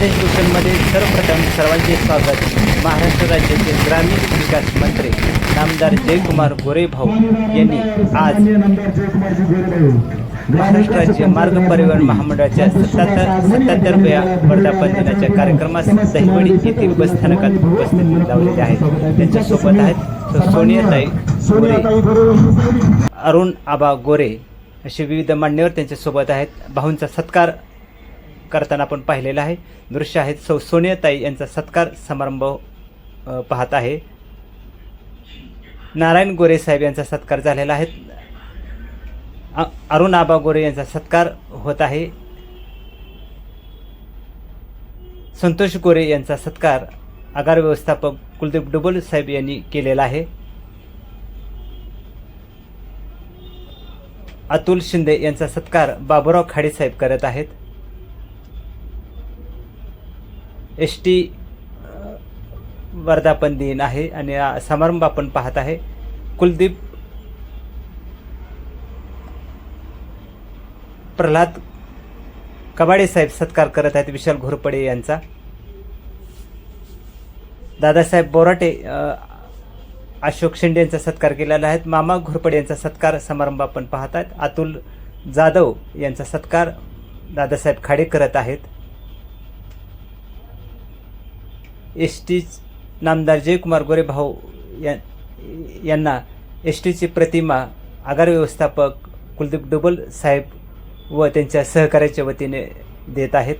खानदेश भूषणमध्ये सर्वप्रथम सर्वांचे स्वागत. महाराष्ट्र राज्याचे ग्रामीण विकास मंत्री नामदार जयकुमार गोरे भाऊ यांनी आज महाराष्ट्र राज्य मार्ग परिवहन महामंडळाच्या सत्याहत्तर सत्याहत्तरव्या वर्धापन दिनाच्या कार्यक्रमास दहिवडी येथील बसस्थानकात उपस्थित लावलेले आहेत. त्यांच्यासोबत आहेत तर सोनियाताई गोरे अरुण आबा गोरे असे विविध मान्यवर त्यांच्यासोबत आहेत. भाऊंचा सत्कार करताना आपण पाहिलेला आहे. दृश्य आहेत सौ सोनियाताई यांचा सत्कार समारंभ पाहत आहे. नारायण गोरे साहेब यांचा सत्कार झालेला आहे. अरुण आबा गोरे यांचा सत्कार होत आहे. संतोष गोरे यांचा सत्कार आगार व्यवस्थापक कुलदीप डुबल साहेब यांनी केलेला आहे. अतुल शिंदे यांचा सत्कार बाबुराव खाडे साहेब करत आहेत. एस टी वर्धापन दिन आहे आणि समारंभ आपण पाहत आहे. कुलदीप प्रल्हाद कबाडे साहेब सत्कार करत आहेत विशाल घोरपडे यांचा. दादासाहेब बोराटे अशोक शिंदे यांचा सत्कार केलेला आहे. मामा घोरपडे यांचा सत्कार समारंभ आपण पाहत आहेत. अतुल जाधव यांचा सत्कार दादासाहेब खाडे करत आहेत. एस टी नामदार जयकुमार गोरे भाऊ या यांना एस टीची प्रतिमा आगार व्यवस्थापक कुलदीप डुबल साहेब व त्यांच्या सहकार्याच्या वतीने देत आहेत.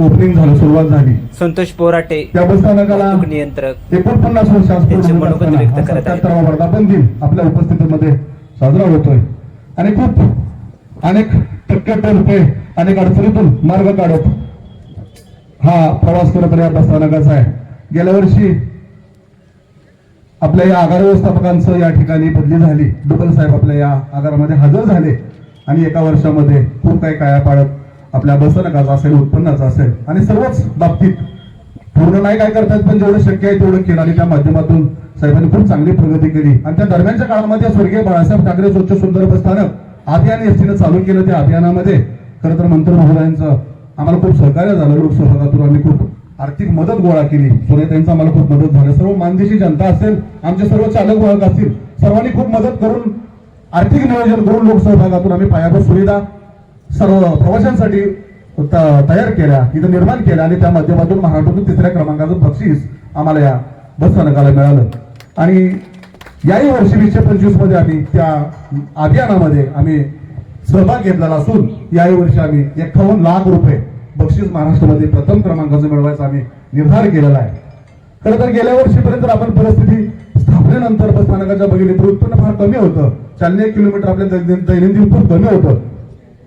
ओपनिंग झालं सुरुवात झाली. संतोष पोराटे नियंत्रक एकोणपन्नास वर्षास त्यांचे मनोगत व्यक्त करत आहेत. वर्धापन दिन आपल्या उपस्थितीमध्ये साजरा होतोय. आणि खूप अनेक टक्के अनेक अडचणीतून मार्ग काढत हा प्रवास करत या बसस्थानकाचा आहे. गेल्या वर्षी आपल्या या आगार व्यवस्थापकांचं या ठिकाणी बदली झाली. डुबल साहेब आपल्या या आगारामध्ये हजर झाले आणि एका वर्षामध्ये खूप काही काया पाडत आपल्या बसस्थानकाचा असेल उत्पन्नाचा असेल आणि सर्वच बाबतीत पूर्ण नाही काय करतात पण जेवढं शक्य आहे तेवढं केलं आणि त्या माध्यमातून साहेबांनी खूप चांगली प्रगती केली. आणि त्या दरम्यानच्या काळामध्ये स्वर्गीय बाळासाहेब ठाकरे स्वच्छ सुंदर बसस्थानक अभियान एसटीनं चालू केलं त्या अभियानामध्ये. खरं तर मंत्र महोदयांचं आम्हाला खूप सहकार्य झालं लोकसहभागातून आम्ही खूप आर्थिक मदत गोळा केली. सोनेताईंचा आम्हाला खूप मदत झाली. सर्व मानदेशी जनता असेल आमचे सर्व चालक वाहक असतील सर्वांनी खूप मदत करून आर्थिक नियोजन करून लोकसहभागातून आम्ही पायाभूत सुविधा सर्व प्रवाशांसाठी तयार केल्या इथं निर्माण केल्या आणि त्या माध्यमातून महाराष्ट्रातून तिसऱ्या क्रमांकाचं बक्षीस आम्हाला या बसस्थानकाला मिळालं. आणि याही वर्षी वीसशे पंचवीसमध्ये आम्ही त्या अभियानामध्ये आम्ही सहभाग घेतलेला असून याही वर्षी आम्ही एकावन्न लाख रुपये बक्षीस महाराष्ट्रामध्ये प्रथम क्रमांकाचं मिळवायचा आम्ही निर्धार केलेला आहे. खरं तर गेल्या वर्षीपर्यंत आपण परिस्थिती स्थापनेनंतर बसस्थानकाच्या बघितली तर उत्पन्न फार कमी होतं. चालणे किलोमीटर आपल्या दैनंदिन खूप कमी होतं.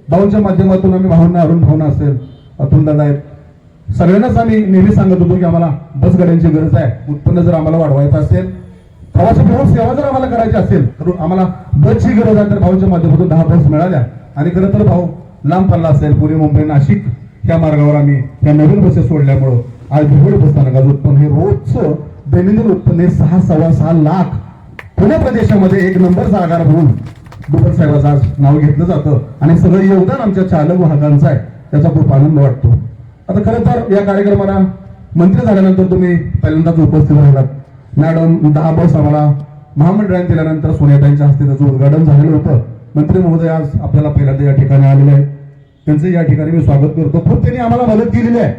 भाऊंच्या माध्यमातून आम्ही भावना अरुण भावना असेल अतुल दादा आहेत. सगळ्यांनाच आम्ही नेहमी सांगत होतो की आम्हाला बस गाड्यांची गरज आहे. उत्पन्न जर आम्हाला वाढवायचं असेल प्रवासी प्रमुख सेवा जर आम्हाला करायची असेल तर आम्हाला बसची गरज आहे तर भाऊच्या माध्यमातून दहा बस मिळाल्या. आणि खरं तर भाऊ लांब पल्ला असेल पुणे मुंबई नाशिक त्या मार्गावर आम्ही त्या नवीन बसेस सोडल्यामुळं आज भिवड बसस्थानकाचं उत्पन्न हे रोजचं दैनंदिन उत्पन्न हे सहा सव्वा सहा लाख. पुणे प्रदेशामध्ये एक नंबरचा आगार म्हणून दुबल साहेबाचं आज नाव घेतलं जातं आणि सगळं योगदान आमच्या चालक वाहकांचं आहे. त्याचा खूप आनंद वाटतो. आता खरं तर या कार्यक्रमाला मंत्री झाल्यानंतर तुम्ही पहिल्यांदाच उपस्थित राहिलात. मॅडम दहा बस आम्हाला महामंडळाने दिल्यानंतर सोनियाताईंच्या हस्ते त्याचं उद्घाटन झालेलं होतं. मंत्री महोदय आज आपल्याला पहिल्यांदा या ठिकाणी आलेले आहे त्यांचं या ठिकाणी मी स्वागत करतो. खूप त्यांनी आम्हाला मदत केलेली आहे.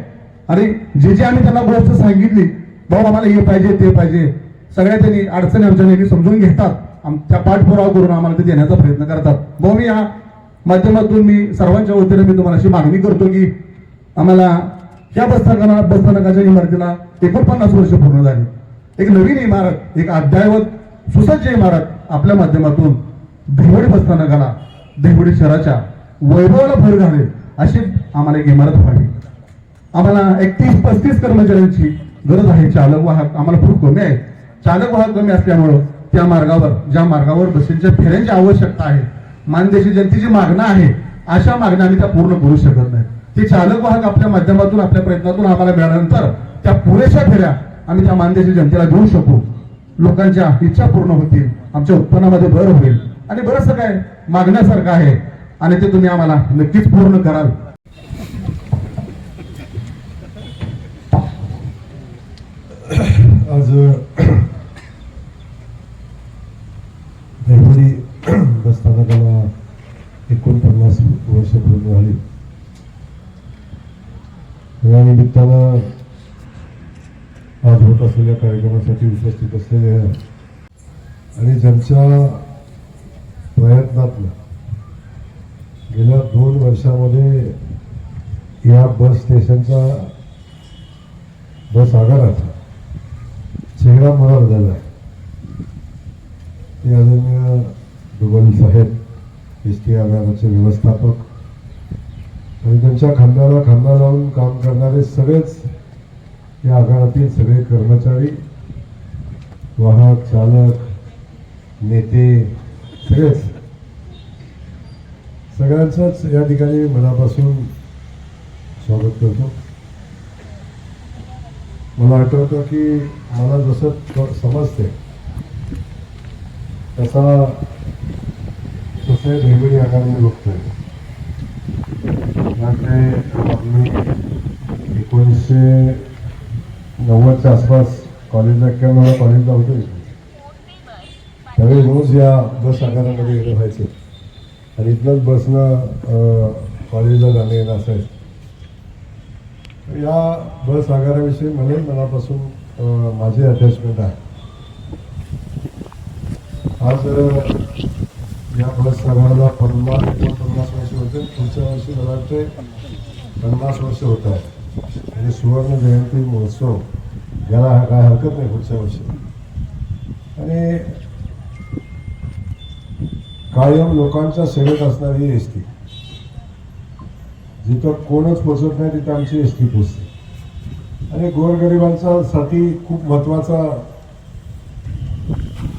आणि जे जे आम्ही त्यांना गोष्ट सांगितली भाऊ आम्हाला हे पाहिजे ते पाहिजे सगळ्या त्यांनी अडचणी आमच्या नेहमी समजून घेतात. आमच्या पाठपुरावा करून आम्हाला ते देण्याचा प्रयत्न करतात. भाऊ मी या माध्यमातून मी सर्वांच्या वतीने मी तुम्हाला अशी मागणी करतो की आम्हाला या बसस्थानकाला बसस्थानकाच्या इमारतीला एकोणपन्नास वर्ष पूर्ण झाली. एक नवीन इमारत एक अध्यायवत सुसज्ज इमारत आपल्या माध्यमातून दहिवडी बसस्थानकाला दहिवडी शहराच्या वैभवाला भर घालेल अशी आम्हाला एक इमारत व्हावी. आम्हाला एकतीस पस्तीस कर्मचाऱ्यांची गरज आहे चालक वाहक आम्हाला खूप कमी आहे. चालक वाहक कमी असल्यामुळं त्या मार्गावर ज्या मार्गावर बसेसच्या फेऱ्यांची आवश्यकता आहे मानदेशी जनतेची मागणं आहे अशा मागण्या आम्ही त्या पूर्ण करू शकत नाही. ते चालक वाहक आपल्या माध्यमातून आपल्या प्रयत्नातून आम्हाला मिळाल्यानंतर त्या पुरेशा फेऱ्या आम्ही त्या मानदेशी जनतेला देऊ शकू. लोकांच्या इच्छा पूर्ण होतील आमच्या उत्पन्नामध्ये भर होईल. आणि बरंचसं काय मागण्यासारखं आहे. आणि ते तुम्ही आम्हाला नक्कीच पूर्ण कराल. आज दहिवरी बसस्थानकाला एकोणपन्नास वर्ष पूर्ण झाले. या निमित्तानं आज होत असलेल्या कार्यक्रमासाठी उपस्थित असलेल्या आणि ज्यांच्या प्रयत्नातलं गेल्या दोन वर्षामध्ये या बस स्टेशनचा बस आगाराचा चेहरा मला बदलला आहे ते आदरणीय दुबल साहेब एस टी आगाराचे व्यवस्थापक आणि त्यांच्या खांद्याला खांदा लावून काम करणारे सगळेच या आगारातील सगळे कर्मचारी वाहक चालक नेते सगळेच सगळ्यांचंच या ठिकाणी मनापासून स्वागत करतो. मला आठवतं की मला जसं समजते तसा तसे वेगवेगळी आकाराने बघतोय. आम्ही एकोणीसशे नव्वदच्या आसपास कॉलेजला एक्क्याण्णवला कॉलेजला होतो त्यावेळी रोज या बस आकारामध्ये येणं व्हायचं. आणि इथनंच बसनं कॉलेजला जाणं येणं असायचं या बस आगाराविषयी मलाही मनापासून माझी अटॅचमेंट आहे. आज या बस आगाराला पन्नास एकोणपन्नास वर्ष होते पुढच्या वर्षी मला वाटते पन्नास वर्ष होत आहे म्हणजे सुवर्ण जयंती महोत्सव याला काय हरकत नाही पुढच्या वर्षी. आणि कायम लोकांच्या सेवेत असणारी एस टी. जिथं कोणच पोचत नाही तिथं आमची एस टी पोचते. आणि गोरगरिबांचा साठी खूप महत्त्वाचा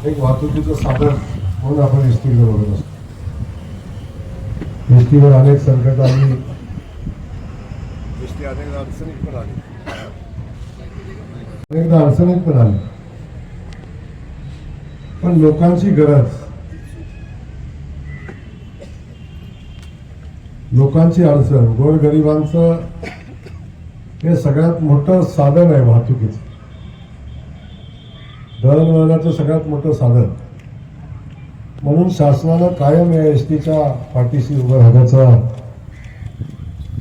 एक वाहतुकीचं साधन म्हणून आपण एस टीकडे बघत असतो. एस टीवर अनेक संकट आली एस टी अनेक अडचणीत पण आली. अनेकदा अडचणीत पण आली. पण लोकांची गरज लोकांची अडचण गोरगरिबांचं हे सगळ्यात मोठं साधन आहे वाहतुकीचं. दळणवळणाचं सगळ्यात मोठं साधन. म्हणून शासनानं कायम या एस टीच्या पाठीशी उभं राहण्याचा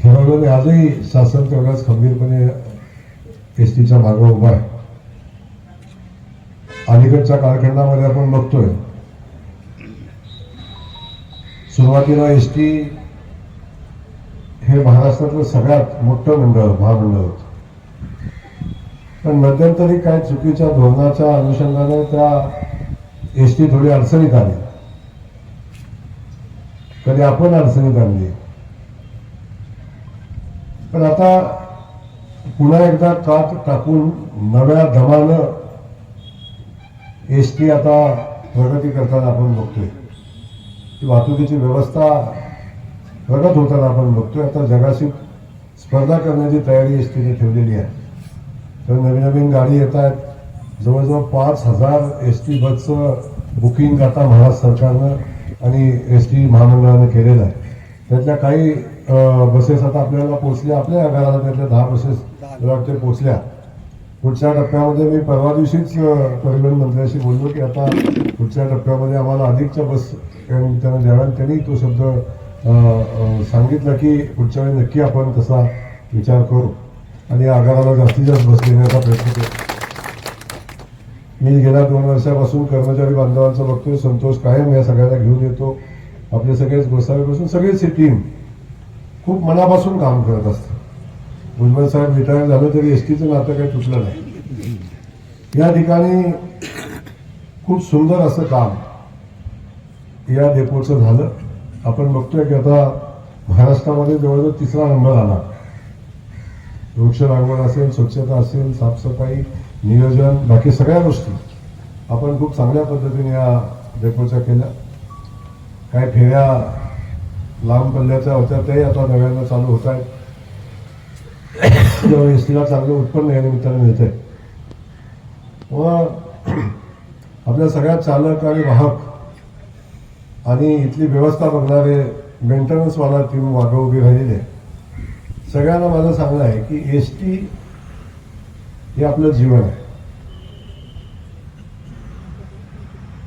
ठरवलं आजही शासन तेवढ्याच खंबीरपणे एस टीच्या मागं उभा आहे. अलीकडच्या कालखंडामध्ये आपण बघतोय सुरुवातीला एस टी हे महाराष्ट्रातलं सगळ्यात मोठं मंडळ महामंडळ होतं. पण मध्यंतरी काही चुकीच्या धोरणाच्या अनुषंगाने त्या एस टी थोडी अडचणीत आली. कधी आपण अडचणीत आणली. पण आता पुन्हा एकदा काट टाकून नव्या धमानं एस टी आता प्रगती करताना आपण बघतोय. वाहतुकीची व्यवस्था प्रगत होताना आपण बघतोय. आता जगाशी स्पर्धा करण्याची तयारी एस टीने ठेवलेली आहे. तर नवीन नवीन गाडी येत आहेत. जवळजवळ पाच हजार एस टी बसचं बुकिंग आता महाराष्ट्र सरकारनं आणि एस टी महामंडळानं केलेलं आहे. त्यातल्या काही बसेस आता आपल्याला पोचल्या आपल्या घराला त्यातल्या दहा बसेस मला वाटते पोचल्या पुढच्या टप्प्यामध्ये मी परवा दिवशीच परिवहन मंत्र्याशी बोललो की आता पुढच्या टप्प्यामध्ये आम्हाला अधिकच्या बस या द्याव्या त्यांनी तो शब्द सांगितलं की पुढच्या वेळी नक्की आपण तसा विचार करू. आणि आगाराला जास्तीत जास्त बस देण्याचा प्रयत्न करू. मी गेल्या दोन वर्षापासून कर्मचारी बांधवांचं बघतोय संतोष कायम या सगळ्यांना घेऊन येतो. आपले सगळेच गोसावेपासून सगळेच ही टीम खूप मनापासून काम करत असतं भुजबळ साहेब रिटायर झालं तरी एस टीचं नातं काही तुटलं नाही. या ठिकाणी खूप सुंदर असं काम या डेपोचं झालं. आपण बघतोय की आता महाराष्ट्रामध्ये जवळजवळ तिसरा नंबर आला. वृक्ष लागवड असेल स्वच्छता असेल साफसफाई नियोजन बाकी सगळ्या गोष्टी आपण खूप चांगल्या पद्धतीने या डेपोच्या केल्या. काही फेऱ्या लांब पल्ल्याच्या होत्या त्याही आता नव्यानं चालू होत आहेत. त्यामुळे एस टीला चांगलं उत्पन्न या निमित्तानं मिळत आहे मग आपल्या सगळ्या चालक आणि वाहक आणि इथली व्यवस्था बघणारे मेंटेनन्सवाला टीम मागं उभी राहिलेली आहे. सगळ्यांना माझं सांगणं आहे की एस टी हे आपलं जीवन आहे.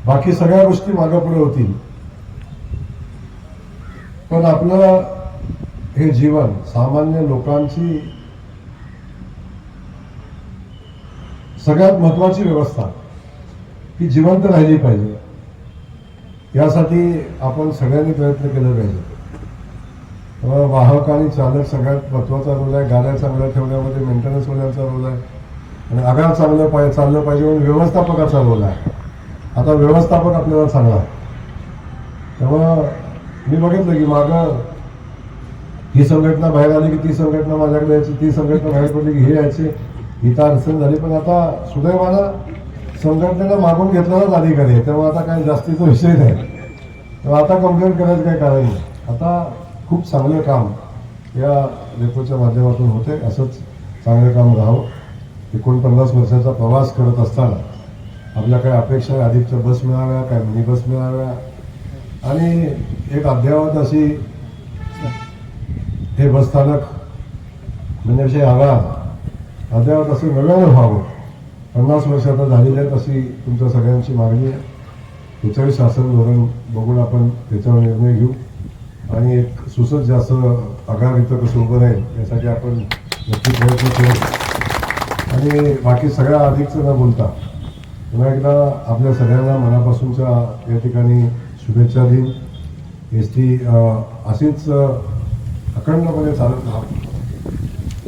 बाकी सगळ्या गोष्टी मागापुढे होतील. पण आपलं हे जीवन सामान्य लोकांची सगळ्यात महत्वाची व्यवस्था ही जिवंत राहिली पाहिजे. यासाठी आपण सगळ्यांनी प्रयत्न केले पाहिजे. वाहक आणि चालक सगळ्यात महत्त्वाचा रोल आहे. गाड्या चांगल्या ठेवण्यामध्ये मेंटेनन्सवाल्यांचा रोल आहे. आणि आगार चांगलं पाहिजे चाललं पाहिजे म्हणून व्यवस्थापकाचा रोल आहे. आता व्यवस्थापक आपल्याला चांगला आहे. त्यामुळं मी बघितलं की मागं ही संघटना बाहेर आली की ती संघटना माझ्याकडे यायची ती संघटना बाहेर पडली की हे ही इथं अडचण झाली. पण आता सुदैवानं संघटनेला मागून घेतलेलाच अधिकारी आहे तेव्हा आता काही जास्तीचा विषय नाही. तेव्हा आता कंप्लेंट करायचं काही कारण नाही. आता खूप चांगलं काम या डेपोच्या माध्यमातून होते असंच चांगलं काम राहावं. एकोणपन्नास वर्षाचा प्रवास करत असताना आपल्या काही अपेक्षा आहे अधिकच्या बस मिळाव्या काय मिनी बस मिळाव्या. आणि एक अद्ययावत अशी हे बसस्थानक म्हणजे विषय हवा अद्ययावत असं नव्यानं व्हावं. पन्नास वर्ष आता झालेली आहेत अशी तुमच्या सगळ्यांची मागणी आहे. त्याच्यावर शासन धोरण बघून आपण त्याच्यावर निर्णय घेऊ. आणि एक सुसज जास्त आगार इथं कसं उभं राहील यासाठी आपण नक्की प्रयत्न करू. आणि बाकी सगळ्या अधिकचं न बोलता पुन्हा एकदा आपल्या सगळ्यांना मनापासूनच्या या ठिकाणी शुभेच्छा देईन. एस टी अशीच अखंडपणे चालत राहा.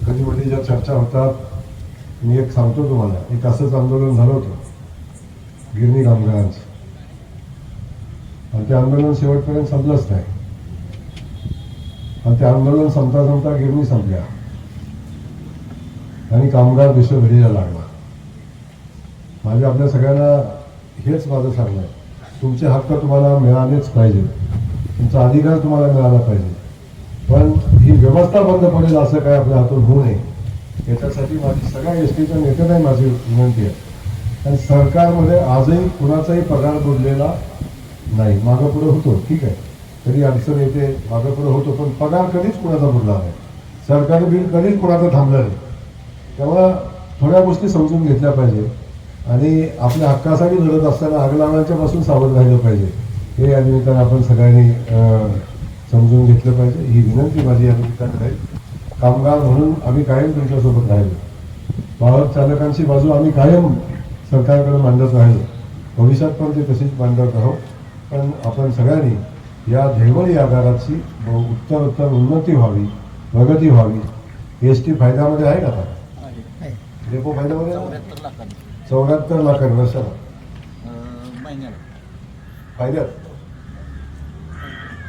कधी मोठी ज्या चर्चा होतात मी एक सांगतो तुम्हाला एक असंच आंदोलन झालं होतं गिरणी कामगारांचं आणि ते आंदोलन शेवटपर्यंत संपलंच नाही. आणि ते आंदोलन संपता संपता गिरणी संपल्या. आणि कामगार विश्वभरीला लागला. माझ्या आपल्या सगळ्यांना हेच माझं सांगणं आहे. तुमचे हक्क तुम्हाला मिळालेच पाहिजे. तुमचा अधिकार तुम्हाला मिळाला पाहिजे. पण ही व्यवस्था बंद पडेल असं काय आपल्या हातून होऊ नये. याच्यासाठी माझी सगळ्या एस टीच्या नेत्यांनाही माझी विनंती आहे. आणि सरकारमध्ये आजही कुणाचाही पगार बुडलेला नाही. मागं पुढं होतो ठीक आहे. तरी अडचण येते मागं पुढं होतो पण पगार कधीच कुणाचा बुडला नाही. सरकारी बिल कधीच कुणाचं थांबलं नाही. त्यामुळं थोड्या गोष्टी समजून घेतल्या पाहिजे. आणि आपल्या हक्कासाठी लढत असताना आग लावण्याच्या पासून सावध राहिलं पाहिजे. हे या निमित्तानं आपण सगळ्यांनी समजून घेतलं पाहिजे. ही विनंती माझी या निमित्तानं राहील कामगार म्हणून आम्ही कायम तुमच्यासोबत राहिलो. वाहक चालकांची बाजू आम्ही कायम सरकारकडे मांडत राहिलो. भविष्यात पण ते तशीच मांडत आहोत. पण आपण सगळ्यांनी या देवळी आगाराची उत्तर उत्तर उन्नती व्हावी प्रगती व्हावी. एस टी फायद्यामध्ये आहे का आता? रेपो फायद्यामध्ये चौऱ्याहत्तर लाख आहे वर्षाला. फायद्यात?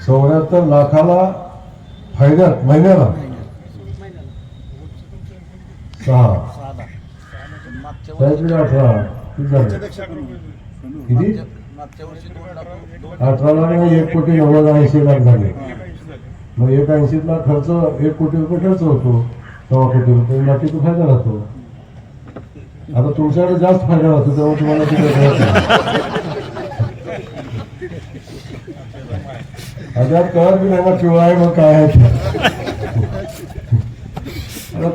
चौऱ्याहत्तर लाखाला फायद्यात महिन्याला. सहा. काहीतरी अठरा किती झाले. किती? अठरा लाख आणि एक कोटी नव्वद ऐंशी लाख झाले. मग एक ऐंशी लाख खर्च एक कोटी रुपये खर्च होतो. सव्वा कोटी रुपये बाकी तो फायदा राहतो आता तुमच्याकडे जास्त फायदा राहतो तेव्हा तुम्हाला तिथे अद्याप कळत बी नाही मग काय आहे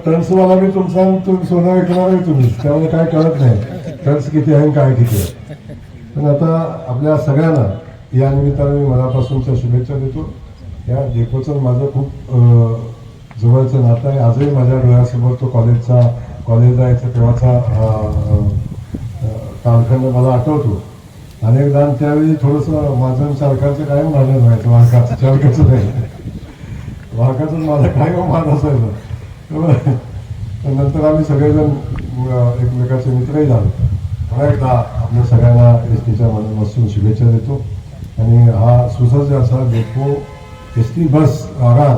टर्न्स मला मी तुमचा तुम्ही सोनं विकणार आहे तुम्ही. त्यामुळे काय कळत नाही. टर्न्स किती आहे आणि काय किती आहे. पण आता आपल्या सगळ्यांना या निमित्ताने मी मनापासूनच्या शुभेच्छा देतो. या डेपोचं माझं खूप जवळचं नातं आहे. आजही माझ्या डोळ्यासमोर तो कॉलेजचा कॉलेज जायचा तेव्हाचा कालखंड मला आठवतो. अनेकदा त्यावेळी थोडंसं माझं चालकाचं कायम भांडण व्हायचं. वाहकाचं चालकाचं नाही. वाहकाचं माझं कायम मान असायचं त्यामुळे नंतर आम्ही सगळेजण एकमेकाचे मित्रही झालो. पुन्हा एकदा आपल्या सगळ्यांना एस टीच्या मनापासून शुभेच्छा देतो. आणि हा सुसज्ज असा डेपो एस टी बस आगार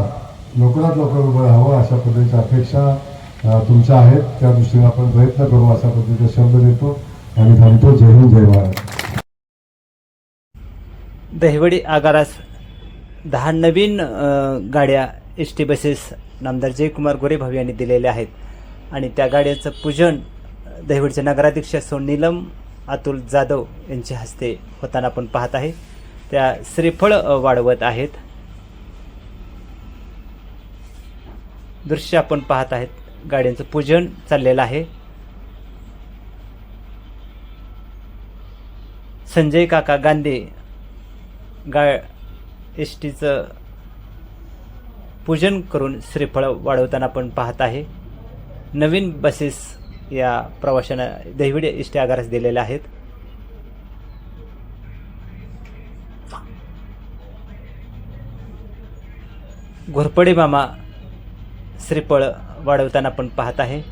लवकरात लवकर उभं राहावं अशा पद्धतीच्या अपेक्षा तुमच्या आहेत. त्या दृष्टीने आपण प्रयत्न करू अशा पद्धतीचा शब्द देतो. आणि थांबतो जय हिंद जय भारत. दहिवडी आगारास दहा नवीन गाड्या एस टी बसेस नामदार जयकुमार गोरेभाऊ यांनी दिलेल्या आहेत. आणि त्या गाड्यांचं पूजन दहिवडचे नगराध्यक्ष सौ नीलम अतुल जाधव यांच्या हस्ते होताना आपण पाहत आहे. त्या श्रीफळ वाढवत आहेत. दृश्य आपण पाहत आहेत. गाड्यांचं पूजन चाललेलं आहे. संजय काका गांधी गा एस टीचं पूजन करून श्रीफळ वाढवताना आपण पाहत आहे. नवीन बसेस या प्रवाशांना दहिवडी एस आगारास दिलेल्या आहेत. घोरपडे मामा श्रीफळ वाढवताना पण पाहत आहे.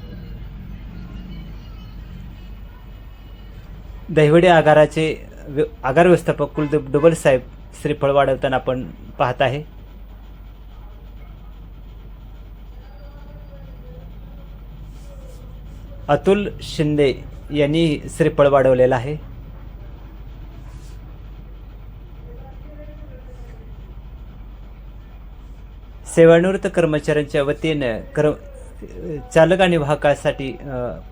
दहिवडे आगाराचे व्य- आगार व्यवस्थापक कुलदीप डुबल साहेब श्रीफळ वाढवताना आपण पाहत आहे. अतुल शिंदे यांनी श्रीफळ वाढवलेलं आहे. सेवानिवृत्त कर्मचाऱ्यांच्या वतीनं कर चालक आणि वाहकासाठी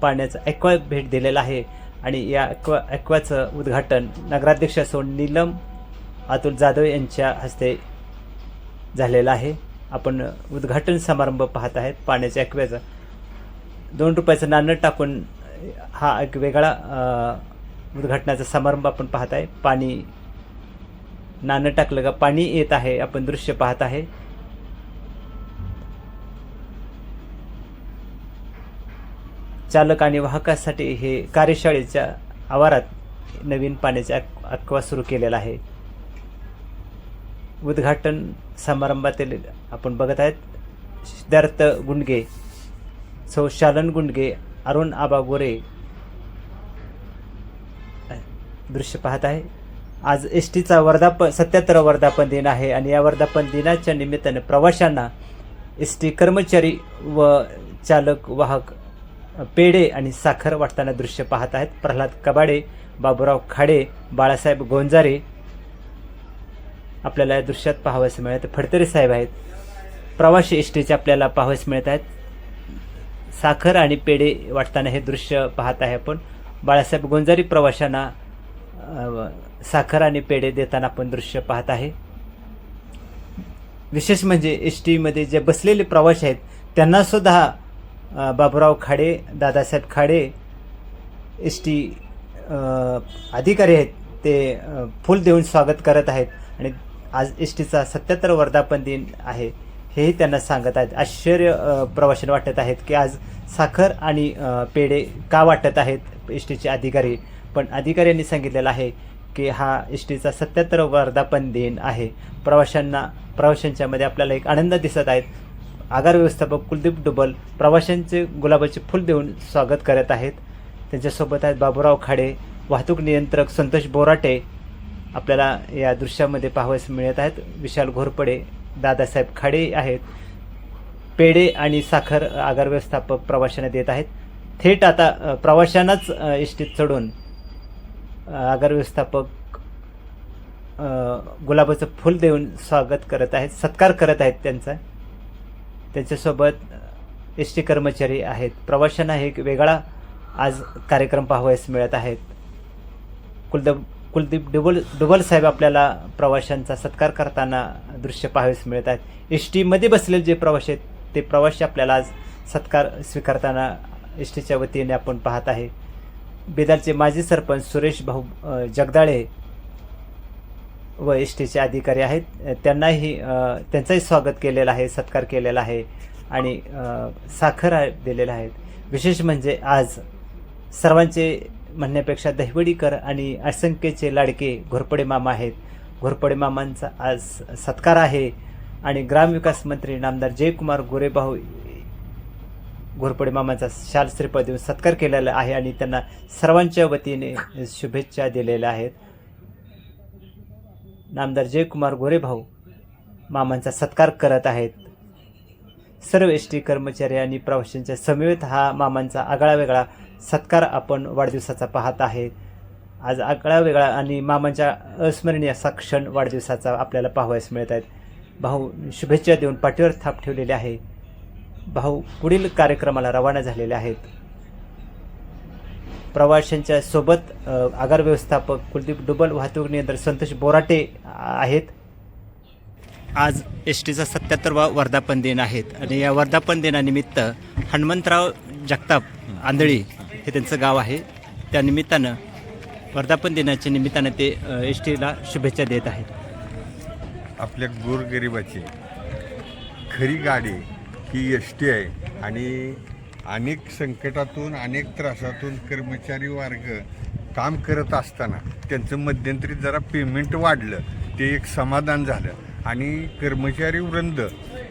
पाण्याचा ॲक्वा भेट दिलेला आहे आणि या ॲक्वा ॲक्वाचं उद्घाटन नगराध्यक्ष सोन नीलम अतुल जाधव यांच्या हस्ते झालेलं आहे. आपण उद्घाटन समारंभ पाहत आहेत पाण्याच्या ॲक्व्याचा. दोन रुपयाचं नाणं टाकून हा एक वेगळा उद्घाटनाचा समारंभ आपण पाहत आहे. पाणी नाणं टाकलं का पाणी येत आहे. आपण दृश्य पाहत आहे. चालक आणि वाहकासाठी हे कार्यशाळेच्या आवारात नवीन पाण्याचा अक्वा सुरू केलेला आहे. उद्घाटन समारंभातील आपण बघत आहेत. सिद्धार्थ गुंडगे सौ शालन गुंडगे अरुण आबा गोरे दृश्य पाहत आहे. आज एस टीचा वर्धापन सत्याहत्तर वर्धापन दिन आहे आणि या वर्धापन दिनाच्या निमित्ताने प्रवाशांना एस टी कर्मचारी व चालक वाहक पेढे आणि साखर वाटताना दृश्य पाहत आहेत. प्रल्हाद कबाडे बाबूराव खाडे बाळासाहेब गोंजारे आपल्याला या दृश्यात पाहावयास मिळत फडतरे साहेब आहेत. प्रवासी एस टीचे आपल्याला पाहावयास मिळत आहेत. साखर आणि पेढे वाटताना हे दृश्य पाहत आहे आपण. बाळासाहेब गोंजारी प्रवाशांना साखर आणि पेढे देताना आपण दृश्य पाहत आहे. विशेष म्हणजे एस टीमध्ये जे बसलेले प्रवासी आहेत त्यांना सुद्धा बाबूराव खाडे दादासाहेब खाडे एस टी अधिकारी आहेत ते फुल देऊन स्वागत करत आहेत. आणि आज एस टीचा सत्याहत्तर वर्धापन दिन आहे. हेही त्यांना सांगत आहेत. आश्चर्य प्रवाशांना वाटत आहेत की आज साखर आणि पेढे का वाटत आहेत? एस टीचे अधिकारी. पण अधिकाऱ्यांनी सांगितलेलं आहे की हा एस टीचा सत्याहत्तर वर्धापन दिन आहे. प्रवाशांना प्रवाशांच्यामध्ये आपल्याला एक आनंद दिसत आहेत आगार व्यवस्थापक कुलदीप डुबल प्रवाशांचे गुलाबाचे फुल देऊन स्वागत करत आहेत. त्यांच्यासोबत आहेत बाबूराव खाडे वाहतूक नियंत्रक संतोष बोराटे. आपल्याला या दृश्यामध्ये पाहावयास मिळत आहेत. विशाल घोरपडे दादासाहेब खाडे आहेत. पेढे आणि साखर आगार व्यवस्थापक प्रवाशांना देत आहेत. थेट आता प्रवाशांनाच एस टीत चढून आगार व्यवस्थापक गुलाबाचं फुल देऊन स्वागत करत आहेत सत्कार करत आहेत त्यांचा. त्यांच्यासोबत एस टी कर्मचारी आहेत. प्रवाशांना हे एक वेगळा आज कार्यक्रम पाहावयास मिळत आहेत. कुलदेव कुलदीप डुबल डुबल साहेब आपल्याला प्रवाशांचा सत्कार करताना दृश्य पाहावेस मिळत आहेत एस टीमध्ये बसलेले जे प्रवासी आहेत ते प्रवासी आपल्याला आज सत्कार स्वीकारताना एस टीच्या वतीने आपण पाहत आहे. बेदालचे माजी सरपंच सुरेश भाऊ जगदाळे व एस टीचे अधिकारी आहेत. त्यांनाही त्यांचाही त्यांचंही स्वागत केलेलं आहे सत्कार केलेला आहे आणि साखर आहे- दिलेल्या आहेत. विशेष म्हणजे आज सर्वांचे म्हणण्यापेक्षा दहिवडीकर आणि असंख्येचे लाडके घोरपडे मामा आहेत. घोरपडे मामांचा आज सत्कार आहे. आणि ग्रामविकास मंत्री नामदार जयकुमार गोरेभाऊ घोरपडे मामांचा शाल श्रीपद देऊन सत्कार केलेला आहे आणि त्यांना सर्वांच्या वतीने शुभेच्छा दिलेल्या आहेत. नामदार जयकुमार गोरेभाऊ मामांचा सत्कार करत आहेत. सर्व एस टी कर्मचारी आणि प्रवाशांच्या समवेत हा मामांचा आगळा वेगळा सत्कार आपण वाढदिवसाचा पाहत आहे आज आगळा वेगळा आणि मामांच्या अस्मरणीय असा क्षण वाढदिवसाचा आपल्याला पाहावयास मिळत आहेत. भाऊ शुभेच्छा देऊन पाठीवर थाप ठेवलेले आहे. भाऊ पुढील कार्यक्रमाला रवाना झालेले आहेत. प्रवाशांच्या सोबत आगार व्यवस्थापक कुलदीप डुबल वाहतूक नियंत्रण संतोष बोराटे आहेत. आज एस टीचा सत्याहत्तरवा वर्धापन दिन आहेत. आणि या वर्धापन दिनानिमित्त हनुमंतराव जगताप आंधळी हे त्यांचं गाव आहे. त्यानिमित्तानं वर्धापन दिनाच्या निमित्तानं ते एस टीला शुभेच्छा देत आहेत. आपल्या गोरगरिबाची खरी गाडी ही एस टी आहे आणि अनेक संकटातून अनेक त्रासातून कर्मचारी वर्ग काम करत असताना त्यांचं मध्यंतरी जरा पेमेंट वाढलं. ते एक समाधान झालं. आणि कर्मचारी वृंद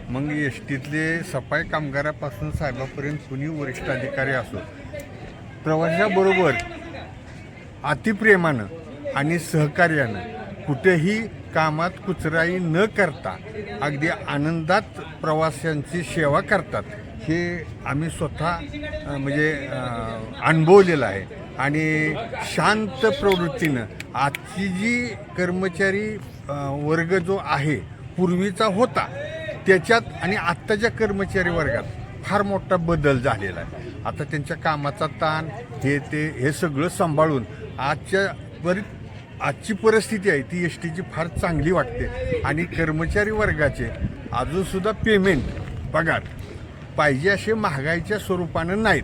मग एस टीतले सफाई कामगारापासून साहेबापर्यंत कुणी वरिष्ठ अधिकारी असो प्रवाशाबरोबर अतिप्रेमानं आणि सहकार्यानं कुठेही कामात कुचराई न करता अगदी आनंदात प्रवाशांची सेवा करतात. हे आम्ही स्वतः म्हणजे अनुभवलेलं आहे. आणि शांत प्रवृत्तीनं आजची जी कर्मचारी वर्ग जो आहे पूर्वीचा होता त्याच्यात आणि आत्ताच्या कर्मचारी वर्गात फार मोठा बदल झालेला आहे. आता त्यांच्या कामाचा ताण हे ते हे सगळं सांभाळून आजच्या परि आजची परिस्थिती आहे ती एस टीची फार चांगली वाटते. आणि कर्मचारी वर्गाचे अजूनसुद्धा पेमेंट पगार पाहिजे असे महागाईच्या स्वरूपानं नाहीत.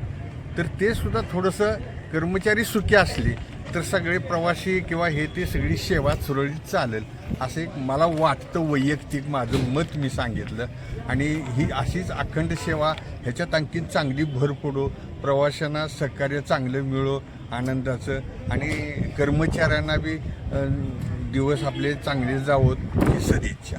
तर ते सुद्धा थोडंसं कर्मचारी सुखी असले तर सगळे प्रवासी किंवा हे ते सगळी सेवा सुरळीत चालेल असं एक मला वाटतं वैयक्तिक माझं मत मी सांगितलं. आणि ही अशीच अखंड सेवा ह्याच्यात आणखीन चांगली भर पडो प्रवाशांना सहकार्य चांगलं मिळो आनंदाचं. आणि कर्मचाऱ्यांना बी दिवस आपले चांगले जावोत ही सदिच्छा.